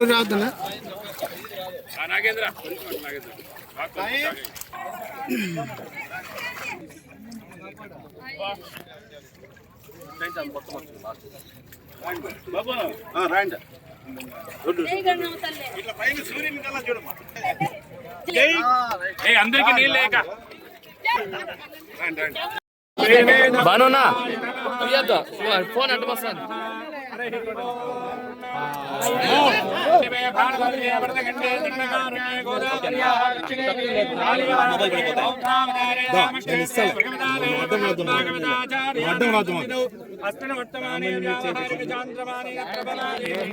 రావద్దనా? నాగేంద్ర బాబు రాండి ఇట్లా పైన సూర్యుని కల్లా చూడమ్మా ఏ అందరికి నీళ్ళు లేక రండి రండి బానునా ప్రియత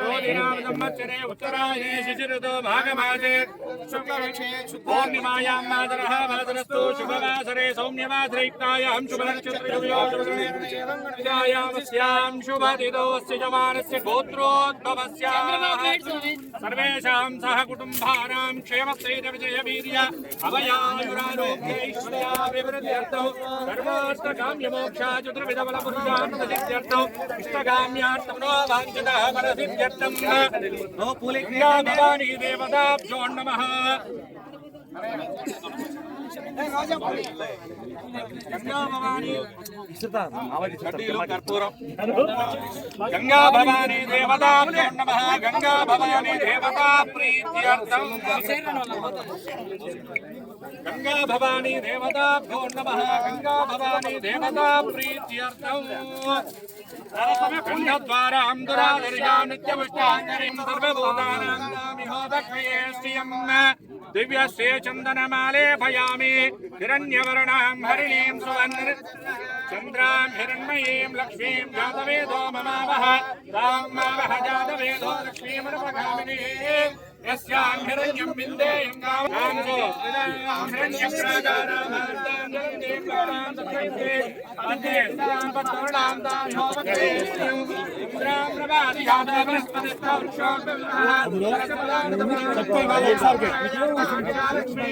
ఫోన్ అడ్డు వస్తాను ఉత్తరాయే శిశిరతో భాగమాసే పూర్ణిమాయాం మాతరః మాతరస్తు శుభవాసరే సౌమ్యవాసరైక్తాయాం శుభనక్షత్రయాం శుభదిదోస్య జమానస్య గోత్రోద్భవస్యాः సర్వేషాం సహ కుటుంబానాం క్షేమస్థైర్య విజయ వీర్య అభయాయురారోగ్యైశ్వర్యాభివృద్ధ్యర్థం ధర్మార్థకామ్యమోక్షా గంగా భవానీ దేవతాభ్యో నమః గంగా భవానీ కర్పూరం గంగా భవానీ గంగా భవానీ దేవతా ప్రీత్యర్థం गंगा भवानी देवता नमः। गंगा भवानी देवता प्रीत्यर्थम्। दिव्य से चंदन माले श्रियं दिव्यस्य चन्दनमालेभयामि हिरण्यवर्णां हरिणीं सुवन्। चन्द्रां जातवेदो ममावः। तां जातवेदो लक्ष्मीमनुपगामिनीः यस्याम्भिरण्यं विन्देयं कामो हिरण्यप्रागारामार्दानं देवानां सुखैते अन्ते पतोणां दाशोभते इन्द्रां प्रभादियादा बृहस्पतिस्ता वृक्षोऽपि विहार सरस्वती माता लक्ष्मी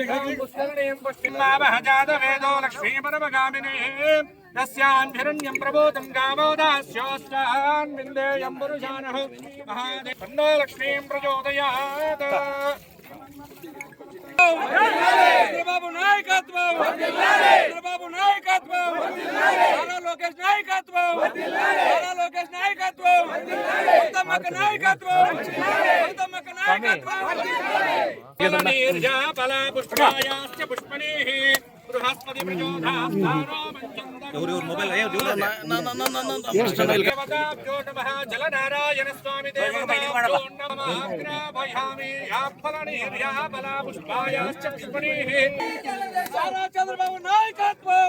చక్లేదవ సమయ పుష్కరణీం లక్ష్మీపరమగామినే తస్యాన్ హిరణ్యం ప్రబోధం గామోదాస్యోస్తాన్ విందేయం పురుషానః చంద్రబాబు నాయకత్వం. చంద్రబాబు నాయకత్వం. నారా లోకేష్ నాయకత్వం. నారా లోకేష్ నాయకత్వం. నాయకత్వం. నాయకత్వం. నీర్జాఫల బృహస్పతి ప్రచోదాస్తారో దేవతాభ్యో నమః జలనారాయణ స్వామి దేవతాభ్యో నమః అగ్రాభయామి యాఫలనీర్యాఫల పుష్పాయాశ్చ పుష్పణీః నారా చంద్రబాబు నాయకత్వం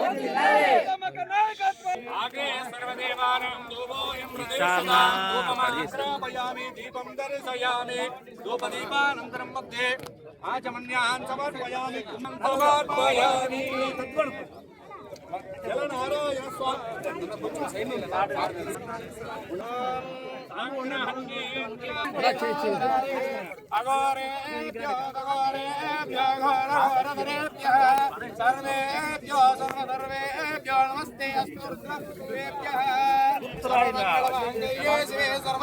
ఉత్తమక నాయకత్వం ఆగ్రే సర్వదేవానాం ధూపోయం ప్రదేశతాం ధూపమాగ్రాపయామి దీపం దర్శయామి ధూపదీపానంతరం మధ్యే आचमन्यान् समर्पयामि समर्पयामि तद्वत् जलनारायण सर्वेभ्यो सर्वसर्वेभ्यो नमस्ते अस्तु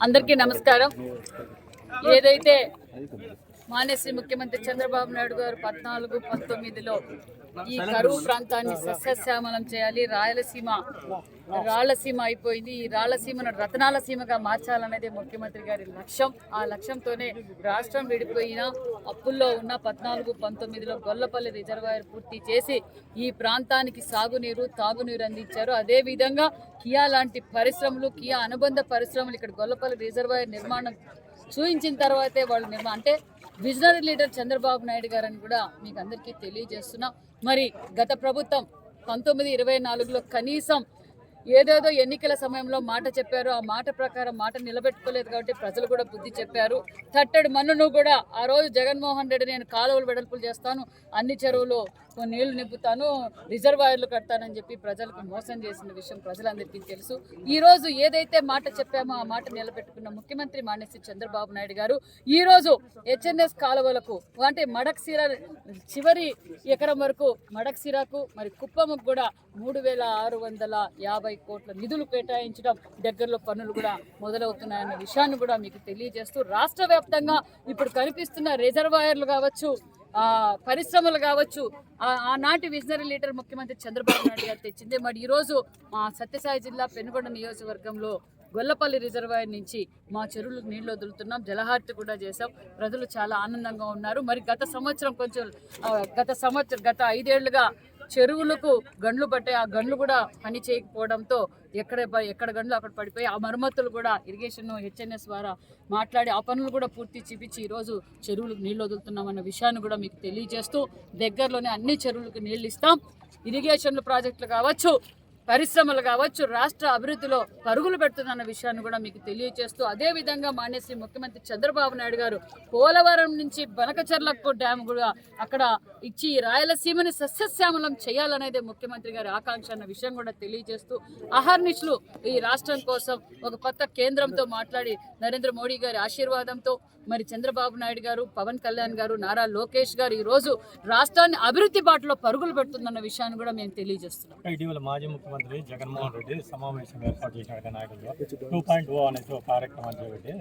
అందరికీ నమస్కారం. ఏదైతే మానేశ్రీ ముఖ్యమంత్రి చంద్రబాబు నాయుడు గారు పద్నాలుగు పంతొమ్మిదిలో ఈ కరువు ప్రాంతాన్ని సస్యశ్యామలం చేయాలి రాయలసీమ రాళ్ళసీమ అయిపోయింది. ఈ రాళ్ళసీమను రతనాల సీమగా మార్చాలనేది ముఖ్యమంత్రి గారి లక్ష్యం. ఆ లక్ష్యంతోనే రాష్ట్రం విడిపోయిన అప్పుల్లో ఉన్న పద్నాలుగు పంతొమ్మిదిలో గొల్లపల్లి రిజర్వాయర్ పూర్తి చేసి ఈ ప్రాంతానికి సాగునీరు తాగునీరు అందించారు. అదేవిధంగా కియా లాంటి పరిశ్రమలు కియా అనుబంధ పరిశ్రమలు ఇక్కడ గొల్లపల్లి రిజర్వాయర్ నిర్మాణం చూయించిన తర్వాతే వాళ్ళు నిర్మా అంటే విజనరీ లీడర్ చంద్రబాబు నాయుడు గారని కూడా మీకు అందరికీ తెలియజేస్తున్నాం. మరి గత ప్రభుత్వం పంతొమ్మిది ఇరవై నాలుగులో కనీసం ఏదేదో ఎన్నికల సమయంలో మాట చెప్పారు. ఆ మాట ప్రకారం మాట నిలబెట్టుకోలేదు కాబట్టి ప్రజలు కూడా బుద్ధి చెప్పారు. తట్టడి మన్నును కూడా ఆ రోజు జగన్మోహన్ రెడ్డి నేను కాలువలు వెడల్పులు చేస్తాను. అన్ని చెరువులు నీళ్ళు నింపుతాను రిజర్వాయర్లు కడతానని చెప్పి ప్రజలకు మోసం చేసిన విషయం ప్రజలందరికీ తెలుసు. ఈ రోజు ఏదైతే మాట చెప్పామో ఆ మాట నిలబెట్టుకున్న ముఖ్యమంత్రి మానేసి చంద్రబాబు నాయుడు గారు ఈ రోజు హెచ్ఎన్ఎస్ కాలువలకు అంటే మడక్సీర చివరి ఎకరం వరకు మడక్సిరాకు మరి కుప్పముకు కూడా మూడు వేల ఆరు వందల యాభై కోట్ల నిధులు కేటాయించడం దగ్గరలో పనులు కూడా మొదలవుతున్నాయన్న విషయాన్ని కూడా మీకు తెలియజేస్తూ రాష్ట్ర వ్యాప్తంగా ఇప్పుడు కనిపిస్తున్న రిజర్వాయర్లు కావచ్చు పరిశ్రమలు కావచ్చు. ఆనాటి విజనరీ లీడర్ ముఖ్యమంత్రి చంద్రబాబు నాయుడు గారు తెచ్చింది. మరి ఈరోజు మా సత్యసాయి జిల్లా పెనుగొండ నియోజకవర్గంలో గొల్లపల్లి రిజర్వాయర్ నుంచి మా చెరువులకు నీళ్ళు వదులుతున్నాం. జలహారతి కూడా చేసాం ప్రజలు చాలా ఆనందంగా ఉన్నారు. మరి గత సంవత్సరం కొంచెం గత సంవత్సరం గత ఐదేళ్ళుగా చెరువులకు గండ్లు పట్టాయి ఆ గండ్లు కూడా పని చేయకపోవడంతో ఎక్కడ ఎక్కడ గండ్లు అక్కడ పడిపోయి ఆ మరమ్మతులు కూడా ఇరిగేషన్ హెచ్ఎన్ఎస్ ద్వారా మాట్లాడి ఆ పనులు కూడా పూర్తి చూపించి ఈరోజు చెరువులకు నీళ్ళు వదులుతున్నామన్న విషయాన్ని కూడా మీకు తెలియజేస్తూ దగ్గరలోనే అన్ని చెరువులకు నీళ్ళు ఇస్తాం. ఇరిగేషన్లు ప్రాజెక్టులు కావచ్చు పరిశ్రమలు కావచ్చు రాష్ట్ర అభివృద్ధిలో పరుగులు పెడుతుందన్న విషయాన్ని కూడా మీకు తెలియజేస్తూ అదే విధంగా మానేసి ముఖ్యమంత్రి చంద్రబాబు నాయుడు గారు పోలవరం నుంచి బనకచర్లకు డ్యామ్ కూడా అక్కడ ఇచ్చి రాయలసీమని సస్యశ్యామలం చేయాలనేదే ముఖ్యమంత్రి గారి ఆకాంక్ష అన్న విషయం కూడా తెలియజేస్తూ అహర్నిశలు ఈ రాష్ట్రం కోసం ఒక కొత్త కేంద్రంతో మాట్లాడి నరేంద్ర మోడీ గారి ఆశీర్వాదంతో మరి చంద్రబాబు నాయుడు గారు పవన్ కళ్యాణ్ గారు నారా లోకేష్ గారు ఈరోజు రాష్ట్రాన్ని అభివృద్ధి బాటలో పరుగులు పెడుతుందన్న విషయాన్ని కూడా మేము తెలియజేస్తున్నాం. ఇటీవల మాజీ ముఖ్యమంత్రి జగన్మోహన్ రెడ్డి సమావేశం ఏర్పాటు చేసిన నాయకులు టూ పాయింట్ ఓ అనేసి ఒక కార్యక్రమం చేపట్టి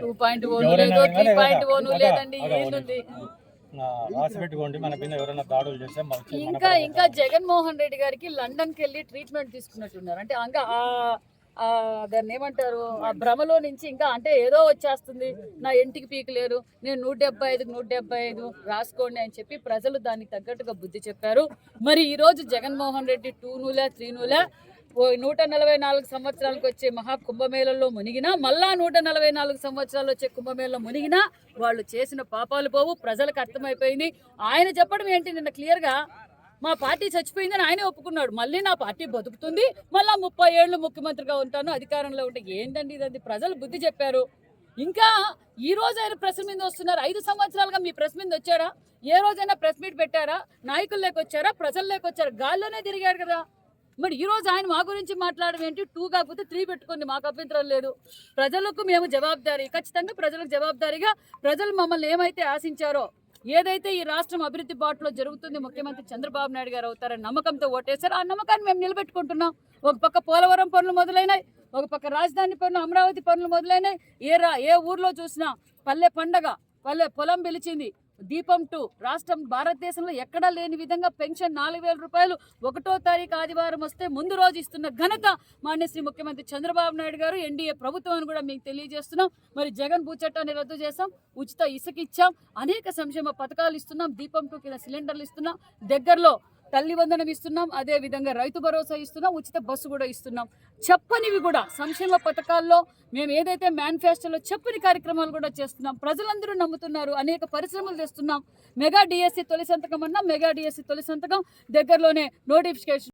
మన కింద ఎవరైనా దాడులు చేస్తే ఇంకా ఇంకా జగన్మోహన్ రెడ్డి గారికి లండన్కి వెళ్ళి ట్రీట్మెంట్ తీసుకున్నట్టున్నారు. అంటే ఇంకా దాన్ని ఏమంటారు? ఆ భ్రమలో నుంచి ఇంకా అంటే ఏదో వచ్చేస్తుంది. నా ఇంటికి పీకలేరు నేను నూట డెబ్బై ఐదు నూట డెబ్బై ఐదు రాసుకోండి అని చెప్పి ప్రజలు దానికి తగ్గట్టుగా బుద్ధి చెప్పారు. మరి ఈ రోజు జగన్మోహన్ రెడ్డి టూ నూలే త్రీ నూలే నూట నలభై నాలుగు సంవత్సరాలకు వచ్చే మహా కుంభమేళలో మునిగినా మళ్ళా నూట నలభై నాలుగు సంవత్సరాలు వచ్చే కుంభమేళలో మునిగినా వాళ్ళు చేసిన పాపాలు పోవు ప్రజలకు అర్థమైపోయింది. ఆయన చెప్పడం ఏంటి? నిన్న క్లియర్గా మా పార్టీ చచ్చిపోయిందని ఆయనే ఒప్పుకున్నాడు. మళ్ళీ నా పార్టీ బతుకుతుంది మళ్ళా ముప్పై ఏళ్ళు ముఖ్యమంత్రిగా ఉంటాను అధికారంలో ఉంటే ఏంటండి ఇదండి? ప్రజలు బుద్ధి చెప్పారు. ఇంకా ఈ రోజు ఆయన ప్రెస్ మీద వస్తున్నారు. ఐదు సంవత్సరాలుగా మీ ప్రెస్ మీద వచ్చారా ఏ రోజైనా ప్రెస్ మీట్ పెట్టారా? నాయకులు లేకొచ్చారా? ప్రజలు లేకొచ్చారా? గాల్లోనే తిరిగాడు కదా. మరి ఈ రోజు ఆయన మా గురించి మాట్లాడడం ఏంటి? టూ కాకపోతే త్రీ పెట్టుకుంది మాకు అభ్యంతరం లేదు. ప్రజలకు మేము జవాబుదారీ ఖచ్చితంగా ప్రజలకు జవాబుదారీగా ప్రజలు మమ్మల్ని ఏమైతే ఆశించారో ఏదైతే ఈ రాష్ట్రం అభివృద్ధి బాటలో జరుగుతుంది ముఖ్యమంత్రి చంద్రబాబు నాయుడు గారు అవుతారని నమ్మకంతో ఓటేశారు. ఆ నమ్మకాన్ని మేము నిలబెట్టుకుంటున్నాం. ఒక పక్క పోలవరం పనులు మొదలైనాయి ఒక పక్క రాజధాని పనులు అమరావతి పనులు మొదలైనాయి. ఏ రా ఏ ఊర్లో చూసినా పల్లె పండగ పల్లె పొలం పిలిచింది దీపం టూ రాష్ట్రం భారతదేశంలో ఎక్కడా లేని విధంగా పెన్షన్ నాలుగు వేల రూపాయలు ఒకటో తారీఖు ఆదివారం వస్తే ముందు రోజు ఇస్తున్న ఘనత మాన్య శ్రీ ముఖ్యమంత్రి చంద్రబాబు నాయుడు గారు ఎన్డీఏ ప్రభుత్వం అని కూడా మీకు తెలియజేస్తున్నాం. మరి జగన్ భూచట్టాన్ని రద్దు చేశాం ఉచిత ఇసుక ఇచ్చాం అనేక సంక్షేమ పథకాలు ఇస్తున్నాం దీపం టూ కింద సిలిండర్లు ఇస్తున్నాం. దగ్గరలో తల్లి వందనం ఇస్తున్నాం అదే విధంగా రైతు భరోసా ఇస్తున్నాం ఉచిత బస్సు కూడా ఇస్తున్నాం. చెప్పనివి కూడా సంక్షేమ పథకాల్లో మేము ఏదైతే మేనిఫెస్టోలో చెప్పని కార్యక్రమాలు కూడా చేస్తున్నాం ప్రజలందరూ నమ్ముతున్నారు అనేక పరిశ్రమలు తెస్తున్నాం. మెగా డిఎస్సి తొలి సంతకం అన్నా మెగా డిఎస్సి తొలి సంతకం దగ్గరలోనే నోటిఫికేషన్